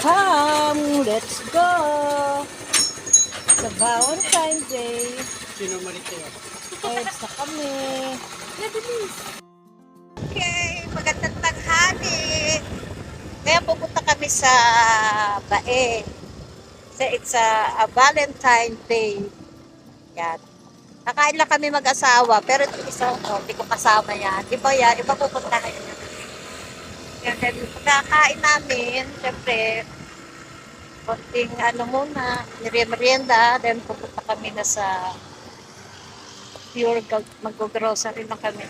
Come, let's go! Sa Valentine's Day. Sino Mariteo? Vibes na kami. Okay, magandang tanghali. Kaya pupunta kami sa Bae. So it's a, a Valentine Day. Yan. Nakain lang kami mag-asawa, pero ito isa ko, hindi ko kasama yan. Iba yan, iba pupuntahan yan. Then pagkakain namin, syempre, konting ano muna, merienda, then pupunta kami na sa pure mag-grocery lang kami.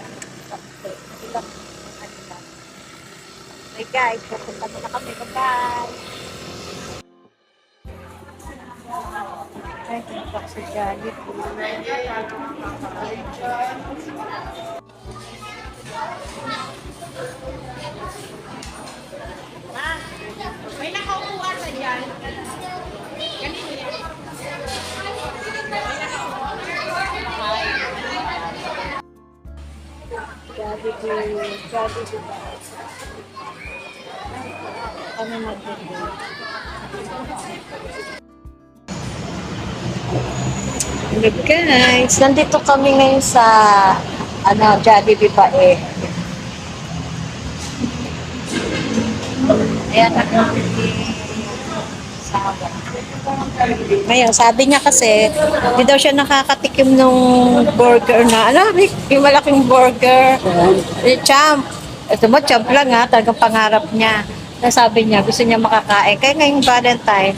Okay guys, pupunta na kami. Bye-bye. Ay, pumunta sa Jollibee. Jollibee. Jollibee ba? Kami mag-dinner. Hello guys, nandito kami ngayon sa ano, Jollibee pa eh. Ayan ako sawa. Ngayon, sabi niya kasi, hindi daw siya nakakatikim nung burger na, ano, Rick, yung malaking burger. Eh, champ. Ito mo, champ lang ha, talagang pangarap niya. Nasabi niya, gusto niya makakain. Kaya ngayong Valentine,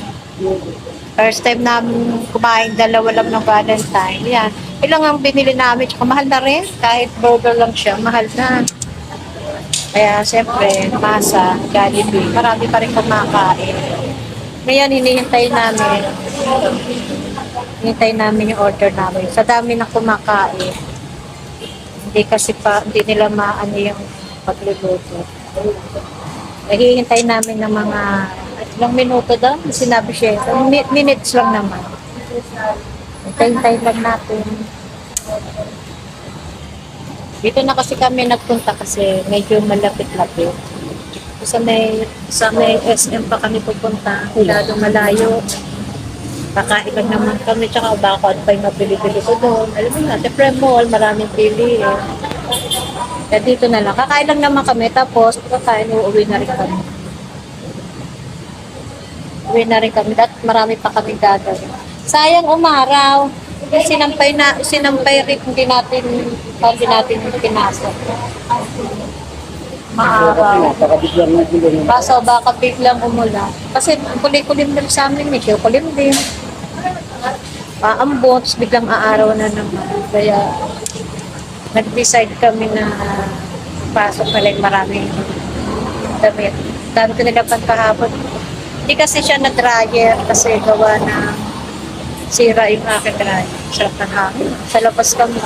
First time namin kumain, dalawa lang ng Valentine. Yan. Ilang ang binili namin, tsaka mahal na rin. Kahit burger lang siya, mahal na. Kaya siyempre, masa, Jollibee, marami pa rin kumakain. Ngayon, hinihintay namin. Hinihintay namin yung order namin. Sa dami na kumakain. Hindi kasi pa, hindi nila maano yung pagluluto. Nahihintay namin ng mga ilang minuto daw. Sinabi siya, mi- minutes lang naman. Hintay-hintay lang natin. Dito na kasi kami nagpunta kasi medyo malapit-lapit. Sa may, sa may SM pa kami pupunta. Lalo malayo. Kakain naman kami, tsaka baka ano pa yung mabili-bili ko doon. Alam mo na, siyempre mall, maraming pili eh. Kaya dito na lang. Kakain lang naman kami, tapos kakain, uuwi na rin kami. Uwi na rin kami, at marami pa kami gagawin. Sayang umaraw. Sinampay na, sinampay rin, hindi natin, hindi natin pinasok. Maaraw. Napakabigyan ng gulo ng Kaso baka biglang umulan. Kasi kulim-kulim din sa amin, medyo kulim din. Paambon, tapos biglang aaraw na naman. Kaya nag-decide kami na pasok na lang maraming damit. Dami ko nilapan kahapon. Hindi kasi siya na-dryer kasi gawa na sira yung aking dryer. Ng hangin. Sa labas kami.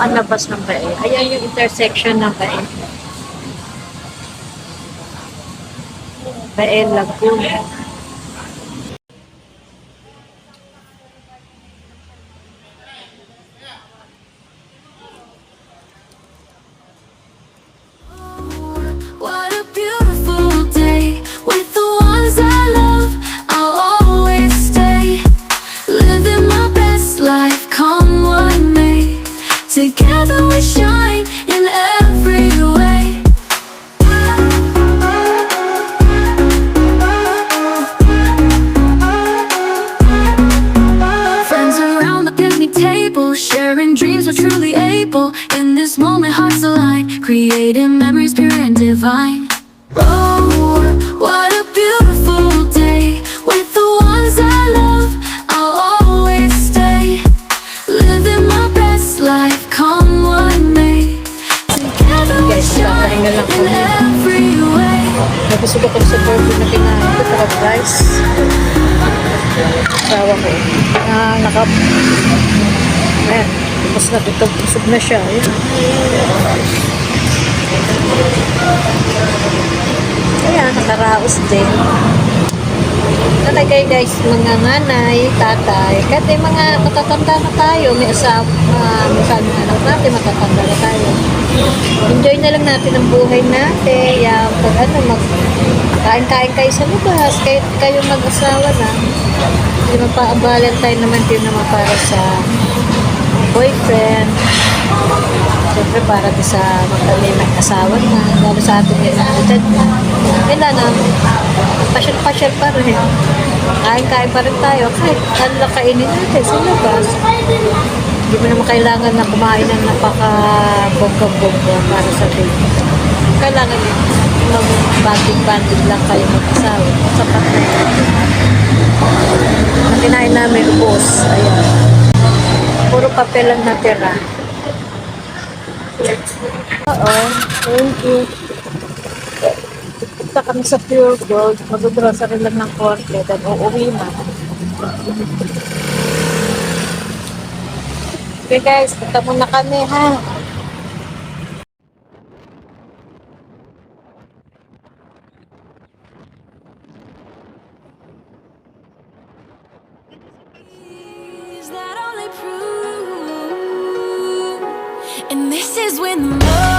Ang labas ng bae. Ayan yung intersection ng bae. Bae Laguna. We shine in every way. Friends around the picnic table, sharing dreams we're truly able. In this moment, hearts align, creating memories pure and divine. Oh, what a beautiful day with the ones I love. Nabusog ako sa burger na kinain ko. Sarap guys. Sawa ko. Ah, naka... Ayan. Tapos na ito. Busog na siya. Ayan. Ayan, nakaraos din. Talagay guys, mga nanay, tatay, kahit may mga matatanda na tayo, may asawa, uh, na anak natin, matatanda na tayo. Enjoy na lang natin ang buhay natin. Yung pag ano, mag kain-kain kayo sa labas, kahit kayo mag-asawa na. Hindi ang Valentine naman din naman para sa boyfriend. Siyempre para sa mga may asawa na, lalo sa atin yung edad na. Kailan na, pasyal-pasyal pa rin. Kain-kain pa rin tayo. Kahit ano lang kainin natin sa labas. Hindi mo naman kailangan na kumain ng napaka-bongga-bongga para sa baby. Kailangan din mag-banding-banding lang kayo mag-asawa. Sapat na yun. Ang kinain namin ubos. Ayan. Puro papel lang natira. Oo. Thank you. Punta kami sa Pure Gold. Mag-grocery lang ng korte. Then uuwi na. Okay guys, punta muna kami ha. And this is when the